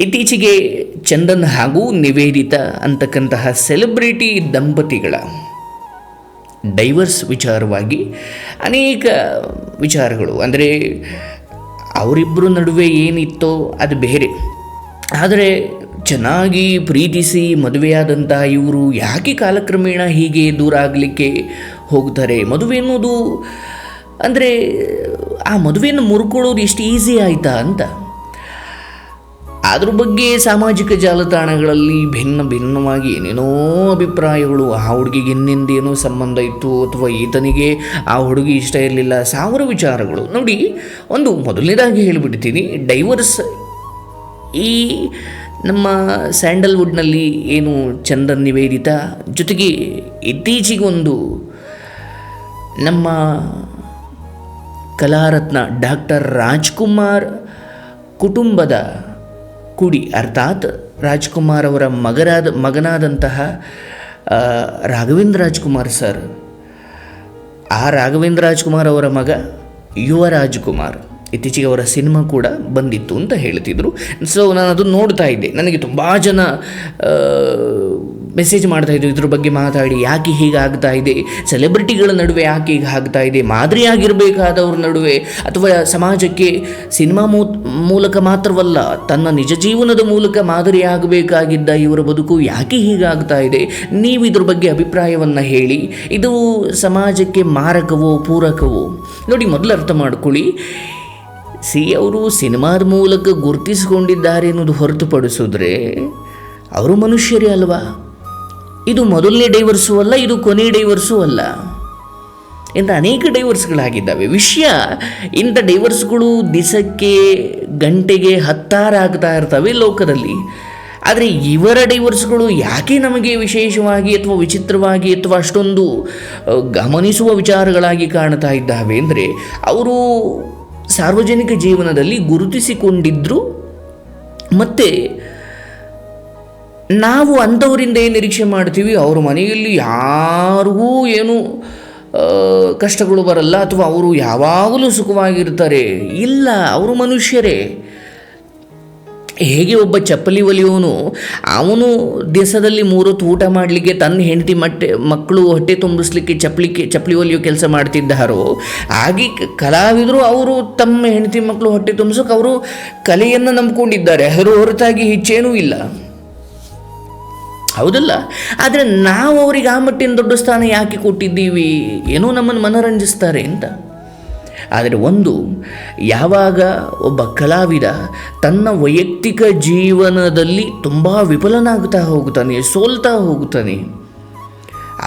ಇತ್ತೀಚೆಗೆ ಚಂದನ್ ಹಾಗೂ ನಿವೇದಿತ ಅಂತಕ್ಕಂತಹ ಸೆಲೆಬ್ರಿಟಿ ದಂಪತಿಗಳ ಡೈವರ್ಸ್ ವಿಚಾರವಾಗಿ ಅನೇಕ ವಿಚಾರಗಳು. ಅಂದರೆ ಅವರಿಬ್ಬರ ನಡುವೆ ಏನಿತ್ತೋ ಅದು ಬೇರೆ. ಆದರೆ ಚೆನ್ನಾಗಿ ಪ್ರೀತಿಸಿ ಮದುವೆಯಾದಂತಹ ಇವರು ಯಾಕೆ ಕಾಲಕ್ರಮೇಣ ಹೀಗೆ ದೂರ ಆಗಲಿಕ್ಕೆ ಹೋಗ್ತಾರೆ? ಮದುವೆ ಅನ್ನೋದು ಅಂದರೆ ಆ ಮದುವೆಯನ್ನು ಮುರ್ಕೊಳ್ಳೋದು ಎಷ್ಟು ಈಸಿ ಆಯಿತಾ ಅಂತ. ಅದ್ರ ಬಗ್ಗೆ ಸಾಮಾಜಿಕ ಜಾಲತಾಣಗಳಲ್ಲಿ ಭಿನ್ನ ಭಿನ್ನವಾಗಿ ಏನೇನೋ ಅಭಿಪ್ರಾಯಗಳು, ಆ ಹುಡುಗಿಗೆ ಇನ್ನಿಂದೇನೋ ಸಂಬಂಧ ಇತ್ತು ಅಥವಾ ಈತನಿಗೆ ಆ ಹುಡುಗಿ ಇಷ್ಟ ಇರಲಿಲ್ಲ, ಸಾವಿರ ವಿಚಾರಗಳು. ನೋಡಿ, ಒಂದು ಮೊದಲನೇದಾಗಿ ಹೇಳಿಬಿಡ್ತೀನಿ, ಡೈವರ್ಸ್ ಈ ನಮ್ಮ ಸ್ಯಾಂಡಲ್ವುಡ್ನಲ್ಲಿ ಏನು ಚಂದನ್ ನಿವೇದಿತ ಜೊತೆಗೆ ಇತ್ತೀಚೆಗೊಂದು ನಮ್ಮ ಕಲಾರತ್ನ ಡಾಕ್ಟರ್ ರಾಜ್ಕುಮಾರ್ ಕುಟುಂಬದ ಕುಡಿ, ಅರ್ಥಾತ್ ರಾಜ್ಕುಮಾರ್ ಅವರ ಮಗರಾದ, ಮಗನಾದಂತಹ ರಾಘವೇಂದ್ರ ರಾಜ್ಕುಮಾರ್ ಸರ್, ಆ ರಾಘವೇಂದ್ರ ರಾಜ್ಕುಮಾರ್ ಅವರ ಮಗ ಯುವ ರಾಜ್ಕುಮಾರ್. ಇತ್ತೀಚೆಗೆ ಅವರ ಸಿನಿಮಾ ಕೂಡ ಬಂದಿತ್ತು ಅಂತ ಹೇಳ್ತಿದ್ರು. ಸೊ ನಾನು ಅದನ್ನು ನೋಡ್ತಾ ಇದ್ದೆ. ನನಗೆ ತುಂಬ ಜನ ಮೆಸೇಜ್ ಮಾಡ್ತಾ ಇದ್ರು, ಇದ್ರ ಬಗ್ಗೆ ಮಾತಾಡಿ, ಯಾಕೆ ಹೀಗೆ ಆಗ್ತಾ ಇದೆ? ಸೆಲೆಬ್ರಿಟಿಗಳ ನಡುವೆ ಯಾಕೆ ಹೀಗೆ ಆಗ್ತಾ ಇದೆ? ಮಾದರಿಯಾಗಿರಬೇಕಾದವ್ರ ನಡುವೆ ಅಥವಾ ಸಮಾಜಕ್ಕೆ ಸಿನಿಮಾ ಮೂಲಕ ಮಾತ್ರವಲ್ಲ, ತನ್ನ ನಿಜ ಜೀವನದ ಮೂಲಕ ಮಾದರಿಯಾಗಬೇಕಾಗಿದ್ದ ಇವರ ಬದುಕು ಯಾಕೆ ಹೀಗಾಗ್ತಾ ಇದೆ? ನೀವು ಇದ್ರ ಬಗ್ಗೆ ಅಭಿಪ್ರಾಯವನ್ನು ಹೇಳಿ. ಇದು ಸಮಾಜಕ್ಕೆ ಮಾರಕವೋ, ಪೂರಕವೋ? ನೋಡಿ, ಮೊದಲು ಅರ್ಥ ಮಾಡ್ಕೊಳ್ಳಿ. ಸಿ ಅವರು ಸಿನಿಮಾದ ಮೂಲಕ ಗುರುತಿಸಿಕೊಂಡಿದ್ದಾರೆ ಅನ್ನೋದು ಹೊರತುಪಡಿಸಿದ್ರೆ, ಅವರು ಮನುಷ್ಯರೇ ಅಲ್ವಾ? ಇದು ಮೊದಲನೇ ಡೈವರ್ಸು ಅಲ್ಲ ಇದು ಕೊನೆ ಡೈವರ್ಸು ಅಲ್ಲ ಇಂಥ ಅನೇಕ ಡೈವರ್ಸ್ಗಳಾಗಿದ್ದಾವೆ ವಿಷಯ, ಇಂಥ ಡೈವರ್ಸ್ಗಳು ದಿಸಕ್ಕೆ ಗಂಟೆಗೆ ಹತ್ತಾರಾಗ್ತಾ ಇರ್ತವೆ ಲೋಕದಲ್ಲಿ. ಆದರೆ ಇವರ ಡೈವರ್ಸ್ಗಳು ಯಾಕೆ ನಮಗೆ ವಿಶೇಷವಾಗಿ ಅಥವಾ ವಿಚಿತ್ರವಾಗಿ ಅಥವಾ ಅಷ್ಟೊಂದು ಗಮನಿಸುವ ವಿಚಾರಗಳಾಗಿ ಕಾಣ್ತಾ ಇದ್ದಾವೆ ಅಂದರೆ, ಅವರು ಸಾರ್ವಜನಿಕ ಜೀವನದಲ್ಲಿ ಗುರುತಿಸಿಕೊಂಡಿದ್ದರು ಮತ್ತು ನಾವು ಅಂಥವರಿಂದ ಏನು ನಿರೀಕ್ಷೆ ಮಾಡ್ತೀವಿ? ಅವ್ರ ಮನೆಯಲ್ಲಿ ಯಾರಿಗೂ ಏನು ಕಷ್ಟಗಳು ಬರಲ್ಲ, ಅಥವಾ ಅವರು ಯಾವಾಗಲೂ ಸುಖವಾಗಿರ್ತಾರೆ. ಇಲ್ಲ, ಅವರು ಮನುಷ್ಯರೇ. ಹೇಗೆ ಒಬ್ಬ ಚಪ್ಪಲಿ ಒಲಿಯೋನು ಅವನು ದಿವಸದಲ್ಲಿ ಮೂರೊತ್ತು ಊಟ ಮಾಡಲಿಕ್ಕೆ, ತನ್ನ ಹೆಂಡತಿ ಮಟ್ಟೆ, ಮಕ್ಕಳು ಹೊಟ್ಟೆ ತುಂಬಿಸ್ಲಿಕ್ಕೆ ಚಪ್ಪಲಿಕ್ಕೆ ಚಪ್ಪಲಿ ಒಲಿಯೋ ಕೆಲಸ ಮಾಡ್ತಿದ್ದಾರೋ, ಹಾಗೆ ಕಲಾವಿದರು ಅವರು ತಮ್ಮ ಹೆಂಡತಿ ಮಕ್ಕಳು ಹೊಟ್ಟೆ ತುಂಬಿಸೋಕೆ ಅವರು ಕಲೆಯನ್ನು ನಂಬ್ಕೊಂಡಿದ್ದಾರೆ. ಅದರ ಹೊರತಾಗಿ ಹೆಚ್ಚೇನೂ ಇಲ್ಲ. ಹೌದಲ್ಲ? ಆದರೆ ನಾವು ಅವರಿಗೆ ಆ ಮಟ್ಟಿನ ದೊಡ್ಡ ಸ್ಥಾನ ಯಾಕೆ ಕೊಟ್ಟಿದ್ದೀವಿ? ಏನೋ ನಮ್ಮನ್ನು ಮನರಂಜಿಸ್ತಾರೆ ಅಂತ. ಆದರೆ ಒಂದು, ಯಾವಾಗ ಒಬ್ಬ ಕಲಾವಿದ ತನ್ನ ವೈಯಕ್ತಿಕ ಜೀವನದಲ್ಲಿ ತುಂಬ ವಿಫಲನಾಗ್ತಾ ಹೋಗ್ತಾನೆ, ಸೋಲ್ತಾ ಹೋಗ್ತಾನೆ,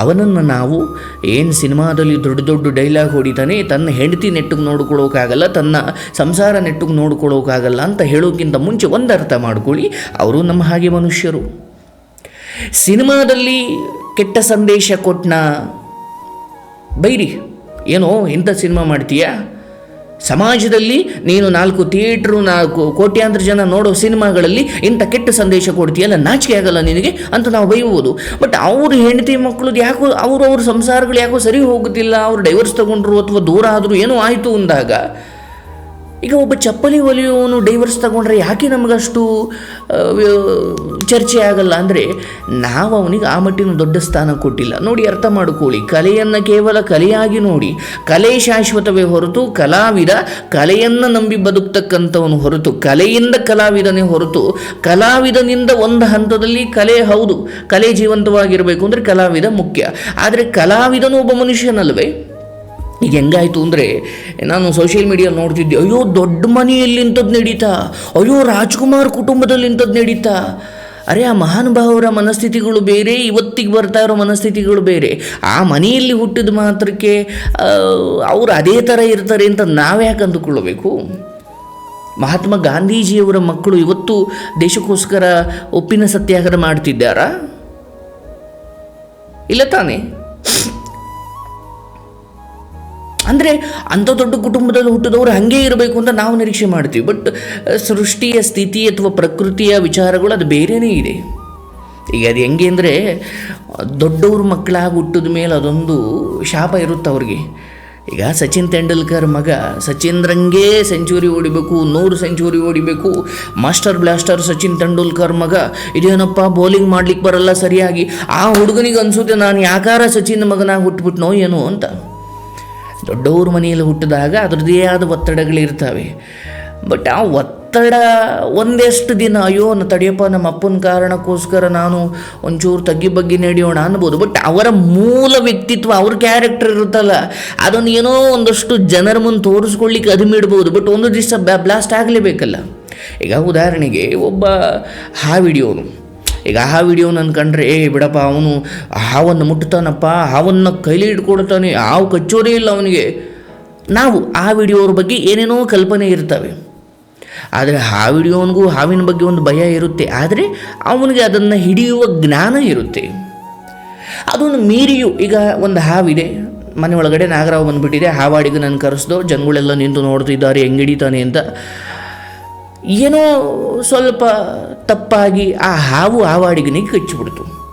ಅವನನ್ನು ನಾವು ಏನು ಸಿನಿಮಾದಲ್ಲಿ ದೊಡ್ಡ ದೊಡ್ಡ ಡೈಲಾಗ್ ಹೊಡಿತಾನೆ, ತನ್ನ ಹೆಂಡತಿ ನೆಟ್ಟಿಗೆ ನೋಡ್ಕೊಳ್ಳೋಕ್ಕಾಗಲ್ಲ ತನ್ನ ಸಂಸಾರ ನೆಟ್ಟಿಗೆ ನೋಡ್ಕೊಳ್ಳೋಕ್ಕಾಗಲ್ಲ ಅಂತ ಹೇಳೋಕ್ಕಿಂತ ಮುಂಚೆ ಒಂದು ಅರ್ಥ ಮಾಡ್ಕೊಳ್ಳಿ, ಅವರು ನಮ್ಮ ಹಾಗೆ ಮನುಷ್ಯರು. ಸಿನಿಮಾದಲ್ಲಿ ಕೆಟ್ಟ ಸಂದೇಶ ಕೊಟ್ಟನ ಬೈರಿ. ಏನೋ ಇಂಥ ಸಿನಿಮಾ ಮಾಡ್ತೀಯಾ? ಸಮಾಜದಲ್ಲಿ ನೀನು ನಾಲ್ಕು ಥಿಯೇಟ್ರು, ನಾಲ್ಕು ಕೋಟ್ಯಾಂತರ ಜನ ನೋಡೋ ಸಿನಿಮಾಗಳಲ್ಲಿ ಇಂಥ ಕೆಟ್ಟ ಸಂದೇಶ ಕೊಡ್ತೀಯಲ್ಲ, ನಾಚಿಕೆ ಆಗಲ್ಲ ನಿನಗೆ ಅಂತ ನಾವು ಬೈಬೋದು ಬಟ್ ಅವ್ರ ಹೆಂಡತಿ ಮಕ್ಕಳದ್ದು ಯಾಕೋ, ಅವರು ಅವ್ರ ಸಂಸಾರಗಳು ಯಾಕೋ ಸರಿ ಹೋಗುತ್ತಿಲ್ಲ ಅವ್ರು ಡೈವರ್ಸ್ ತಗೊಂಡ್ರು ಅಥವಾ ದೂರ ಆದರೂ ಏನೋ ಆಯಿತು ಅಂದಾಗ ಈಗ ಒಬ್ಬ ಚಪ್ಪಲಿ ಒಲಿಯುವವನು ಡೈವರ್ಸ್ ತಗೊಂಡ್ರೆ ಯಾಕೆ ನಮಗಷ್ಟು ಚರ್ಚೆ ಆಗಲ್ಲ? ಅಂದರೆ ನಾವು ಅವನಿಗೆ ಆ ಮಟ್ಟಿನ ದೊಡ್ಡ ಸ್ಥಾನ ಕೊಟ್ಟಿಲ್ಲ. ನೋಡಿ ಅರ್ಥ ಮಾಡಿಕೊಳ್ಳಿ. ಕಲೆಯನ್ನು ಕೇವಲ ಕಲೆಯಾಗಿ ನೋಡಿ. ಕಲೆ ಶಾಶ್ವತವೇ ಹೊರತು ಕಲಾವಿದ ಕಲೆಯನ್ನು ನಂಬಿ ಬದುಕ್ತಕ್ಕಂಥವನು ಹೊರತು, ಕಲೆಯಿಂದ ಕಲಾವಿದನೇ ಹೊರತು, ಕಲಾವಿದನಿಂದ ಒಂದು ಹಂತದಲ್ಲಿ ಕಲೆ ಹೌದು. ಕಲೆ ಜೀವಂತವಾಗಿರಬೇಕು ಅಂದರೆ ಕಲಾವಿದ ಮುಖ್ಯ. ಆದರೆ ಕಲಾವಿದನು ಒಬ್ಬ ಮನುಷ್ಯನಲ್ವೇ? ಈಗ ಹೆಂಗಾಯ್ತು ಅಂದರೆ, ನಾನು ಸೋಷಿಯಲ್ ಮೀಡಿಯಾ ನೋಡ್ತಿದ್ದೆ, ಅಯ್ಯೋ, ದೊಡ್ಡ ಮನೆಯಲ್ಲಿ ಇಂಥದ್ದು ನಡೀತಾ, ಅಯ್ಯೋ, ರಾಜ್ಕುಮಾರ್ ಕುಟುಂಬದಲ್ಲಿ ಇಂಥದ್ದು ನಡೀತಾ. ಅರೆ, ಆ ಮಹಾನುಭಾವರ ಮನಸ್ಥಿತಿಗಳು ಬೇರೆ, ಇವತ್ತಿಗೆ ಬರ್ತಾ ಇರೋ ಮನಸ್ಥಿತಿಗಳು ಬೇರೆ. ಆ ಮನೆಯಲ್ಲಿ ಹುಟ್ಟಿದ ಮಾತ್ರಕ್ಕೆ ಅವರು ಅದೇ ಥರ ಇರ್ತಾರೆ ಅಂತ ನಾವ್ಯಾಕೆ ಅಂದುಕೊಳ್ಳಬೇಕು? ಮಹಾತ್ಮ ಗಾಂಧೀಜಿಯವರ ಮಕ್ಕಳು ಇವತ್ತು ದೇಶಕ್ಕೋಸ್ಕರ ಒಪ್ಪಿನ ಸತ್ಯಾಗ್ರಹ ಮಾಡ್ತಿದ್ದಾರಾ? ಇಲ್ಲ ತಾನೇ? ಅಂದರೆ ಅಂಥ ದೊಡ್ಡ ಕುಟುಂಬದಲ್ಲಿ ಹುಟ್ಟಿದವರು ಹಾಗೆ ಇರಬೇಕು ಅಂತ ನಾವು ನಿರೀಕ್ಷೆ ಮಾಡ್ತೀವಿ. ಬಟ್ ಸೃಷ್ಟಿಯ ಸ್ಥಿತಿ ಅಥವಾ ಪ್ರಕೃತಿಯ ವಿಚಾರಗಳು ಅದು ಬೇರೆಯೇ ಇದೆ. ಈಗ ಅದು ಹೆಂಗೆ ಅಂದರೆ ದೊಡ್ಡವ್ರ ಮಕ್ಕಳಾಗಿ ಹುಟ್ಟಿದ ಮೇಲೆ ಅದೊಂದು ಶಾಪ ಇರುತ್ತೆ ಅವ್ರಿಗೆ. ಈಗ ಸಚಿನ್ ತೆಂಡೂಲ್ಕರ್ ಮಗ ಸಚಿನ್ರಂಗೆ ಸೆಂಚುರಿ ಹೊಡಿಬೇಕು, ನೂರು ಸೆಂಚುರಿ ಹೊಡಿಬೇಕು. ಮಾಸ್ಟರ್ ಬ್ಲಾಸ್ಟರ್ ಸಚಿನ್ ತೆಂಡೂಲ್ಕರ್ ಮಗ, ಇದೇನಪ್ಪ ಬೌಲಿಂಗ್ ಮಾಡ್ಲಿಕ್ಕೆ ಬರಲ್ಲ ಸರಿಯಾಗಿ. ಆ ಹುಡುಗನಿಗೆ ಅನ್ಸುತ್ತೆ, ನಾನು ಯಾಕಾರ ಸಚಿನ್ ಮಗನಾಗಿ ಹುಟ್ಟುಬಿಟ್ನೋ ಏನೋ ಅಂತ. ದೊಡ್ಡವ್ರ ಮನೆಯಲ್ಲಿ ಹುಟ್ಟಿದಾಗ ಅದರದ್ದೇ ಆದ ಒತ್ತಡಗಳಿರ್ತವೆ. ಬಟ್ ಆ ಒತ್ತಡ ಒಂದೆಷ್ಟು ದಿನ, ಅಯ್ಯೋ ತಡಿಯಪ್ಪ, ನಮ್ಮ ಅಪ್ಪನ ಕಾರಣಕ್ಕೋಸ್ಕರ ನಾನು ಒಂಚೂರು ತಗ್ಗಿ ಬಗ್ಗೆ ನಡೆಯೋಣ ಅನ್ಬೋದು. ಬಟ್ ಅವರ ಮೂಲ ವ್ಯಕ್ತಿತ್ವ, ಅವ್ರ ಕ್ಯಾರೆಕ್ಟರ್ ಇರುತ್ತಲ್ಲ, ಅದನ್ನು ಏನೋ ಒಂದಷ್ಟು ಜನರ ಮುಂದೆ ತೋರಿಸ್ಕೊಳ್ಳಿಕ್ಕೆ ಅದುಮಿಡ್ಬೋದು ಬಟ್ ಒಂದು ದಿವಸ ಬ್ಲಾಸ್ಟ್ ಆಗಲೇಬೇಕಲ್ಲ. ಈಗ ಉದಾಹರಣೆಗೆ, ಒಬ್ಬ ಹಾವಿಡಿಯೋನು. ಈಗ ಆ ವಿಡಿಯೋ ನನ್ನ ಕಂಡ್ರೆ, ಏ ಬಿಡಪ್ಪ, ಅವನು ಹಾವನ್ನು ಮುಟ್ತಾನಪ್ಪ ಹಾವನ್ನು ಕೈಲಿ ಇಟ್ಕೊಡ್ತಾನೆ ಹಾವು ಕಚ್ಚೋದೇ ಇಲ್ಲ ಅವನಿಗೆ. ನಾವು ಆ ವಿಡಿಯೋರ ಬಗ್ಗೆ ಏನೇನೋ ಕಲ್ಪನೆ ಇರ್ತವೆ. ಆದರೆ ಆ ವಿಡಿಯೋನಿಗೂ ಹಾವಿನ ಬಗ್ಗೆ ಒಂದು ಭಯ ಇರುತ್ತೆ. ಆದರೆ ಅವನಿಗೆ ಅದನ್ನು ಹಿಡಿಯುವ ಜ್ಞಾನ ಇರುತ್ತೆ. ಅದೊಂದು ಮೀರಿಯು. ಈಗ ಒಂದು ಹಾವಿದೆ. ಮನೆ ಒಳಗಡೆ ನಾಗರಾವ್ ಬಂದುಬಿಟ್ಟಿದೆ. ಹಾವಾಡಿಗೆ ನಾನು ಕರೆಸ್ದು ಜನಗಳೆಲ್ಲ ನಿಂತು ನೋಡ್ತಿದ್ದಾರೆ, ಹೆಂಗೆ ಹಿಡಿತಾನೆ ಅಂತ. ಏನೋ ಸ್ವಲ್ಪ ತಪ್ಪಾಗಿ ಆ ಹಾವು ಹಾವಾಡಿಗನಿಗೆ ಕಚ್ಚಿಬಿಡ್ತು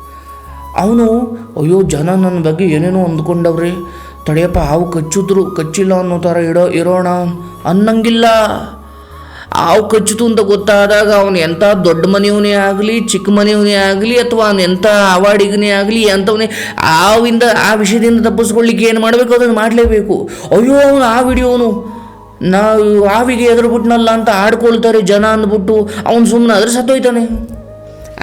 ಅವನು, ಅಯ್ಯೋ, ಜನ ನನ್ನ ಬಗ್ಗೆ ಏನೇನೋ ಅಂದ್ಕೊಂಡವ್ರಿ. ತಡೆಯಪ್ಪ, ಹಾವು ಕಚ್ಚಿದ್ರು, ಕಚ್ಚಿಲ್ಲ ಅನ್ನೋ ಥರ ಇಡೋ, ಇರೋಣ ಅನ್ನಂಗಿಲ್ಲ. ಹಾವು ಕಚ್ಚಿತು ಅಂತ ಗೊತ್ತಾದಾಗ ಅವನು ಎಂಥ ದೊಡ್ಡ ಮನೆಯವನೇ ಆಗಲಿ, ಚಿಕ್ಕ ಮನೆಯವನೇ ಆಗಲಿ, ಅಥವಾ ಅವನು ಎಂಥ ಅವಾಡಿಗನೇ ಆಗಲಿ ಅಂಥವನೇ ಹಾವಿಂದ, ಆ ವಿಷಯದಿಂದ ತಪ್ಪಿಸ್ಕೊಳ್ಳಿಕ್ಕೆ ಏನು ಮಾಡಬೇಕು? ಅದನ್ನು ಮಾಡಲೇಬೇಕು. ಅಯ್ಯೋ, ಅವನು ಆ ವಿಡಿಯೋನು ನಾವು ಹಾವಿಗೆ ಎದುರುಬಿಟ್ನಲ್ಲ ಅಂತ ಆಡ್ಕೊಳ್ತಾರೆ ಜನ ಅಂದ್ಬಿಟ್ಟು ಅವನು ಸುಮ್ಮನೆ ಅದ್ರ ಸತ್ತೋಯ್ತಾನೆ.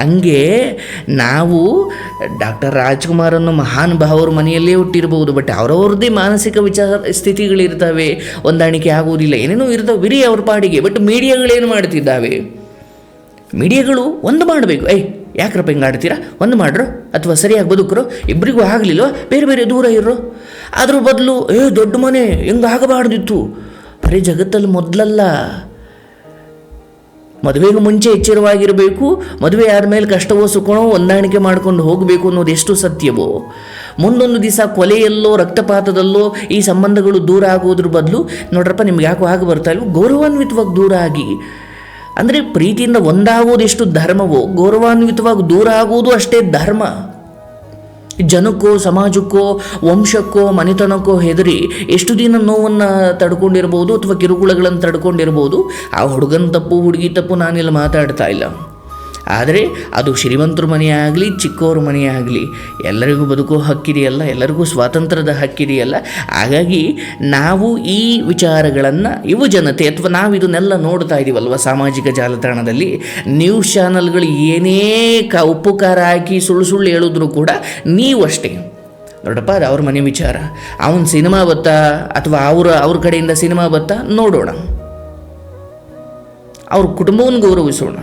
ಹಂಗೆ ನಾವು ಡಾಕ್ಟರ್ ರಾಜ್ಕುಮಾರನ್ನು ಮಹಾನ್ ಭಾವರ ಮನೆಯಲ್ಲೇ ಹುಟ್ಟಿರ್ಬೋದು ಬಟ್ ಅವರವ್ರದ್ದೇ ಮಾನಸಿಕ ವಿಚಾರ ಸ್ಥಿತಿಗಳಿರ್ತವೆ. ಹೊಂದಾಣಿಕೆ ಆಗುವುದಿಲ್ಲ. ಏನೇನೋ ಇರ್ತಾವೆ ಬಿರಿ ಅವ್ರ ಪಾಡಿಗೆ ಬಟ್ ಮೀಡಿಯಾಗಳೇನು ಮಾಡ್ತಿದ್ದಾವೆ? ಮೀಡಿಯಾಗಳು ಒಂದು ಮಾಡಬೇಕು. ಏಯ್, ಯಾಕ್ರಪ್ಪ ಹಿಂಗೆ ಆಡ್ತೀರಾ? ಒಂದು ಮಾಡ್ರು. ಅಥವಾ ಸರಿಯಾಗಿ ಬದುಕರು. ಇಬ್ಬರಿಗೂ ಆಗಲಿಲ್ವ? ಬೇರೆ ಬೇರೆ ದೂರ ಇರೋ ಅದ್ರ ಬದಲು, ಏ, ದೊಡ್ಡ ಮನೆ, ಹೆಂಗೆ ಆಗಬಾರ್ದಿತ್ತು. ಬರೀ ಜಗತ್ತಲ್ಲಿ ಮೊದಲಲ್ಲ. ಮದುವೆಗೂ ಮುಂಚೆ ಎಚ್ಚರವಾಗಿರಬೇಕು, ಮದುವೆ ಆದಮೇಲೆ ಕಷ್ಟವೋ ಸುಖವೋ ಹೊಂದಾಣಿಕೆ ಮಾಡ್ಕೊಂಡು ಹೋಗಬೇಕು ಅನ್ನೋದು ಎಷ್ಟು ಸತ್ಯವೋ? ಮುಂದೊಂದು ದಿವಸ ಕೊಲೆಯಲ್ಲೋ, ರಕ್ತಪಾತದಲ್ಲೋ ಈ ಸಂಬಂಧಗಳು ದೂರ ಆಗೋದ್ರ ಬದಲು ನೋಡ್ರಪ್ಪ, ನಿಮ್ಗೆ ಯಾಕೋ ಹಾಗೆ ಬರ್ತಾ ಇಲ್ವೋ? ಗೌರವಾನ್ವಿತವಾಗಿ ದೂರ ಆಗಿ. ಅಂದರೆ ಪ್ರೀತಿಯಿಂದ ಒಂದಾಗೋದು ಎಷ್ಟು ಧರ್ಮವೋ? ಗೌರವಾನ್ವಿತವಾಗಿ ದೂರ ಆಗೋದು ಅಷ್ಟೇ ಧರ್ಮ. ಜನಕ್ಕೋ, ಸಮಾಜಕ್ಕೋ, ವಂಶಕ್ಕೋ, ಮನೆತನಕ್ಕೋ ಹೆದರಿ ಎಷ್ಟು ದಿನ ನೋವನ್ನು ತಡ್ಕೊಂಡಿರ್ಬೋದು ಅಥವಾ ಕಿರುಕುಳಗಳನ್ನು ತಡ್ಕೊಂಡಿರ್ಬೋದು, ಆ ಹುಡುಗನ ತಪ್ಪು, ಹುಡುಗಿ ತಪ್ಪು ನಾನಿಲ್ಲಿ ಮಾತಾಡ್ತಾ ಇಲ್ಲ. ಆದರೆ ಅದು ಶ್ರೀಮಂತರ ಮನೆಯಾಗಲಿ ಚಿಕ್ಕವ್ರ ಮನೆಯಾಗಲಿ, ಎಲ್ಲರಿಗೂ ಬದುಕೋ ಹಕ್ಕಿದೆಯಲ್ಲ, ಎಲ್ಲರಿಗೂ ಸ್ವಾತಂತ್ರ್ಯದ ಹಕ್ಕಿದೆಯಲ್ಲ. ಹಾಗಾಗಿ ನಾವು ಈ ವಿಚಾರಗಳನ್ನು ಯುವ ಜನತೆ, ಅಥವಾ ನಾವು ಇದನ್ನೆಲ್ಲ ನೋಡ್ತಾ ಇದ್ದೀವಲ್ವ ಸಾಮಾಜಿಕ ಜಾಲತಾಣದಲ್ಲಿ, ನ್ಯೂಸ್ ಚಾನಲ್ಗಳು ಏನೇ ಕ ಉಪಕಾರ ಹಾಕಿ ಸುಳ್ಳು ಸುಳ್ಳು ಹೇಳಿದ್ರು ಕೂಡ ನೀವು ಅಷ್ಟೇ. ನೋಡಪ್ಪ, ಅದು ಅವ್ರ ಮನೆ ವಿಚಾರ. ಅವನ ಸಿನಿಮಾ ಬತ್ತಾ, ಅಥವಾ ಅವರ, ಅವ್ರ ಕಡೆಯಿಂದ ಸಿನಿಮಾ ಬತ್ತಾ, ನೋಡೋಣ. ಅವ್ರ ಕುಟುಂಬವನ್ನು ಗೌರವಿಸೋಣ.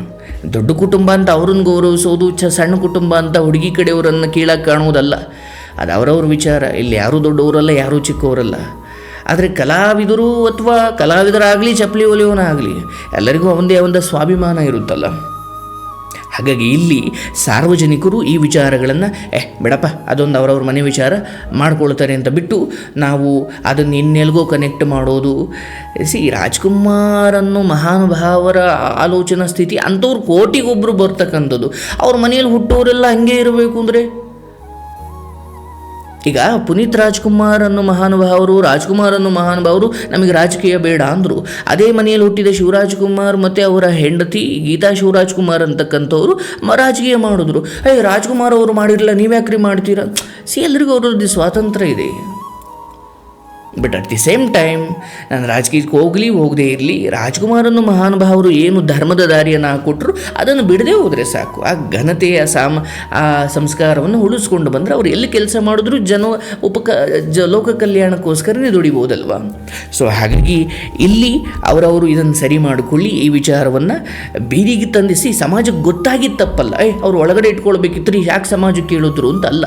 ದೊಡ್ಡ ಕುಟುಂಬ ಅಂತ ಅವ್ರನ್ನ ಗೌರವಿಸೋದು, ಚ ಸಣ್ಣ ಕುಟುಂಬ ಅಂತ ಹುಡುಗಿ ಕಡೆಯವರನ್ನು ಕೀಳಾಗಿ ಕಾಣುವುದಲ್ಲ. ಅದು ಅವರವ್ರ ವಿಚಾರ. ಇಲ್ಲಿ ಯಾರೂ ದೊಡ್ಡವರಲ್ಲ, ಯಾರೂ ಚಿಕ್ಕವರಲ್ಲ. ಆದರೆ ಕಲಾವಿದರು ಅಥವಾ ಕಲಾವಿದರಾಗಲಿ, ಚಪ್ಪಲಿ ಒಲೆಯವನಾಗಲಿ ಎಲ್ಲರಿಗೂ ಅವನದೇ ಒಂದು ಸ್ವಾಭಿಮಾನ ಇರುತ್ತಲ್ಲ. ಹಾಗಾಗಿ ಇಲ್ಲಿ ಸಾರ್ವಜನಿಕರು ಈ ವಿಚಾರಗಳನ್ನು ಏ ಬಿಡಪ್ಪ, ಅದೊಂದು ಅವರವ್ರ ಮನೆ ವಿಚಾರ ಮಾಡ್ಕೊಳ್ತಾರೆ ಅಂತ ಬಿಟ್ಟು ನಾವು ಅದನ್ನು ಇನ್ನೆಲ್ಗೋ ಕನೆಕ್ಟ್ ಮಾಡೋದು. ಸಿ ರಾಜ್ಕುಮಾರ್ ಮಹಾನುಭಾವರ ಆಲೋಚನಾ ಸ್ಥಿತಿ, ಅಂಥವ್ರು ಕೋಟಿಗೊಬ್ಬರು ಬರ್ತಕ್ಕಂಥದ್ದು. ಅವ್ರ ಮನೆಯಲ್ಲಿ ಹುಟ್ಟೋರೆಲ್ಲ ಹಂಗೆ ಇರಬೇಕು ಅಂದರೆ? ಈಗ ಪುನೀತ್ ರಾಜ್ಕುಮಾರ್ ಅನ್ನೋ ಮಹಾನುಭಾವರು ರಾಜ್ಕುಮಾರ್ ಅನ್ನೋ ಮಹಾನುಭಾವರು ನಮಗೆ ರಾಜಕೀಯ ಬೇಡ ಅಂದರು. ಅದೇ ಮನೆಯಲ್ಲಿ ಹುಟ್ಟಿದ ಶಿವರಾಜ್ ಕುಮಾರ್ ಮತ್ತು ಅವರ ಹೆಂಡತಿ ಗೀತಾ ಶಿವರಾಜ್ ಕುಮಾರ್ ಅಂತಕ್ಕಂಥವ್ರು ಮ ರಾಜಕೀಯ ಮಾಡಿದ್ರು. ಅಯ್ಯ ರಾಜ್ಕುಮಾರ್ ಅವರು ಮಾಡಿರಲಿಲ್ಲ, ನೀವ್ಯಾಕ್ರಿ ಮಾಡ್ತೀರಾ? ಸಿ ಎಲ್ರಿಗೂ ಅವ್ರದ್ದು ಸ್ವಾತಂತ್ರ್ಯ ಇದೆ. But at the same time ನಾನು ರಾಜಕೀಯಕ್ಕೆ ಹೋಗಲಿ, ಹೋಗದೇ ಇರಲಿ ರಾಜ್ಕುಮಾರನ್ನು ಮಹಾನುಭಾವರು ಏನು ಧರ್ಮದ ದಾರಿಯನ್ನು ಹಾಕೊಟ್ರು ಅದನ್ನು ಬಿಡದೆ ಹೋದರೆ ಸಾಕು. ಆ ಘನತೆಯ ಸಾಮ, ಆ ಸಂಸ್ಕಾರವನ್ನು ಉಳಿಸ್ಕೊಂಡು ಬಂದರೆ ಅವ್ರು ಎಲ್ಲಿ ಕೆಲಸ ಮಾಡಿದ್ರು ಜನ ಉಪಕ, ಜ ಲೋಕ ಕಲ್ಯಾಣಕ್ಕೋಸ್ಕರನೇ ದುಡಿಬೋದಲ್ವಾ? ಸೊ ಹಾಗಾಗಿ ಇಲ್ಲಿ ಅವರವರು ಇದನ್ನು ಸರಿ ಮಾಡಿಕೊಳ್ಳಿ, ಈ ವಿಚಾರವನ್ನು ಬೀದಿಗೆ ತಂದಿಸಿ, ಸಮಾಜಕ್ಕೆ ಗೊತ್ತಾಗಿ ತಪ್ಪಲ್ಲ ಏ, ಅವ್ರು ಒಳಗಡೆ ಇಟ್ಕೊಳ್ಬೇಕಿತ್ತು ಯಾಕೆ ಸಮಾಜಕ್ಕೆ ಕೇಳಿದ್ರು ಅಂತ ಅಲ್ಲ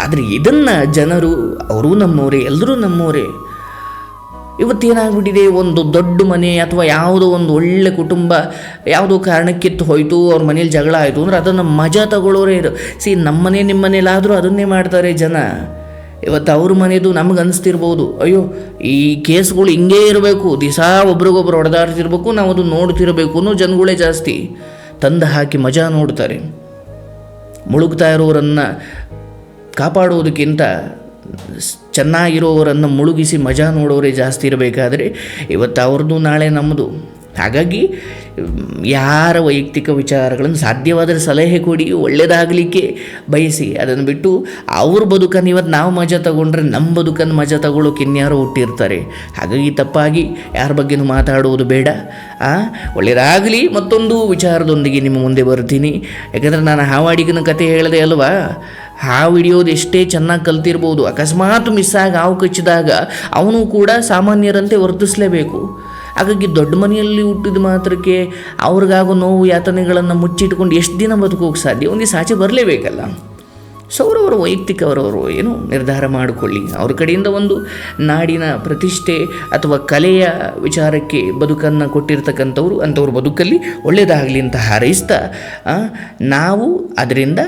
ಆದರೆ ಇದನ್ನು ಜನರು, ಅವರೂ ನಮ್ಮವರೇ ಎಲ್ಲರೂ ನಮ್ಮವರೇ ಇವತ್ತೇನಾಗ್ಬಿಟ್ಟಿದೆ? ಒಂದು ದೊಡ್ಡ ಮನೆ ಅಥವಾ ಯಾವುದೋ ಒಂದು ಒಳ್ಳೆ ಕುಟುಂಬ ಯಾವುದೋ ಕಾರಣಕ್ಕಿತ್ತು ಹೋಯಿತು, ಅವ್ರ ಮನೇಲಿ ಜಗಳ ಆಯಿತು ಅಂದರೆ ಅದನ್ನು ಮಜಾ ತಗೊಳ್ಳೋರೇ ಇರು. ಸಿ ನಮ್ಮ ಮನೆ ನಿಮ್ಮ ಮನೇಲಾದರೂ ಅದನ್ನೇ ಮಾಡ್ತಾರೆ ಜನ. ಇವತ್ತು ಅವ್ರ ಮನೆಯದು ನಮ್ಗೆ ಅನಿಸ್ತಿರ್ಬೋದು. ಅಯ್ಯೋ, ಈ ಕೇಸ್ಗಳು ಹಿಂಗೇ ಇರಬೇಕು. ದಿಸ ಒಬ್ರಿಗೊಬ್ರು ಹೊಡೆದಾಡ್ತಿರ್ಬೇಕು ನಾವು ಅದು ನೋಡ್ತಿರಬೇಕು ಅನ್ನೋ ಜನಗಳೇ ಜಾಸ್ತಿ. ತಂದು ಹಾಕಿ ಮಜಾ ನೋಡ್ತಾರೆ. ಮುಳುಗ್ತಾ ಇರೋರನ್ನು ಕಾಪಾಡುವುದಕ್ಕಿಂತ ಚೆನ್ನಾಗಿರೋವರನ್ನು ಮುಳುಗಿಸಿ ಮಜಾ ನೋಡೋರೇ ಜಾಸ್ತಿ ಇರಬೇಕಾದ್ರೆ ಇವತ್ತು ಅವ್ರದ್ದು ನಾಳೆ ನಮ್ಮದು. ಹಾಗಾಗಿ, ಯಾರ ವೈಯಕ್ತಿಕ ವಿಚಾರಗಳನ್ನು ಸಾಧ್ಯವಾದರೆ ಸಲಹೆ ಕೊಡಿ ಒಳ್ಳೆಯದಾಗಲಿಕ್ಕೆ ಬಯಸಿ. ಅದನ್ನು ಬಿಟ್ಟು ಅವ್ರ ಬದುಕನ್ನು ಇವತ್ತು ನಾವು ಮಜಾ ತಗೊಂಡ್ರೆ ನಮ್ಮ ಬದುಕನ್ನು ಮಜಾ ತಗೊಳ್ಳೋಕೆ ಇನ್ಯಾರೋ ಹುಟ್ಟಿರ್ತಾರೆ. ಹಾಗಾಗಿ ತಪ್ಪಾಗಿ ಯಾರ ಬಗ್ಗೆನೂ ಮಾತಾಡುವುದು ಬೇಡ. ಒಳ್ಳೆಯದಾಗಲಿ ಮತ್ತೊಂದು ವಿಚಾರದೊಂದಿಗೆ ನಿಮ್ಮ ಮುಂದೆ ಬರ್ತೀನಿ. ಯಾಕಂದರೆ ನಾನು ಹಾವಾಡಿಗನ ಕತೆ ಹೇಳಿದೆ ಅಲ್ವಾ? ಹಾವು ಹಿಡಿಯೋದು ಎಷ್ಟೇ ಚೆನ್ನಾಗಿ ಕಲ್ತಿರ್ಬೋದು, ಅಕಸ್ಮಾತ್ ಮಿಸ್ ಆಗಿ ಹಾವು ಕಚ್ಚಿದಾಗ ಅವನು ಕೂಡ ಸಾಮಾನ್ಯರಂತೆ ವರ್ತಿಸಲೇಬೇಕು. ಹಾಗಾಗಿ ದೊಡ್ಡ ಮನೆಯಲ್ಲಿ ಹುಟ್ಟಿದ ಮಾತ್ರಕ್ಕೆ ಅವ್ರಿಗಾಗೋ ನೋವು ಯಾತನೆಗಳನ್ನು ಮುಚ್ಚಿಟ್ಕೊಂಡು ಎಷ್ಟು ದಿನ ಬದುಕೋಕೆ ಸಾಧ್ಯ? ಒಂದು ಸಾಚೆ ಬರಲೇಬೇಕಲ್ಲ. ಸೊ ಅವರವರು ವೈಯಕ್ತಿಕ, ಅವರವರು ಏನು ನಿರ್ಧಾರ ಮಾಡಿಕೊಳ್ಳಿ. ಅವ್ರ ಕಡೆಯಿಂದ ಒಂದು ನಾಡಿನ ಪ್ರತಿಷ್ಠೆ ಅಥವಾ ಕಲೆಯ ವಿಚಾರಕ್ಕೆ ಬದುಕನ್ನು ಕೊಟ್ಟಿರ್ತಕ್ಕಂಥವ್ರು, ಅಂಥವ್ರ ಬದುಕಲ್ಲಿ ಒಳ್ಳೆಯದಾಗಲಿ ಅಂತ ಹಾರೈಸ್ತಾ ನಾವು ಅದರಿಂದ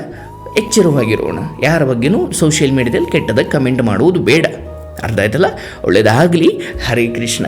ಎಚ್ಚರವಾಗಿರೋಣ. ಯಾರ ಬಗ್ಗೆನೂ ಸೋಷಿಯಲ್ ಮೀಡಿಯಾದಲ್ಲಿ ಕೆಟ್ಟದಾಗ ಕಮೆಂಟ್ ಮಾಡುವುದು ಬೇಡ. ಅರ್ಥ ಆಯ್ತಲ್ಲ? ಒಳ್ಳೆಯದಾಗಲಿ ಹರೇ ಕೃಷ್ಣ.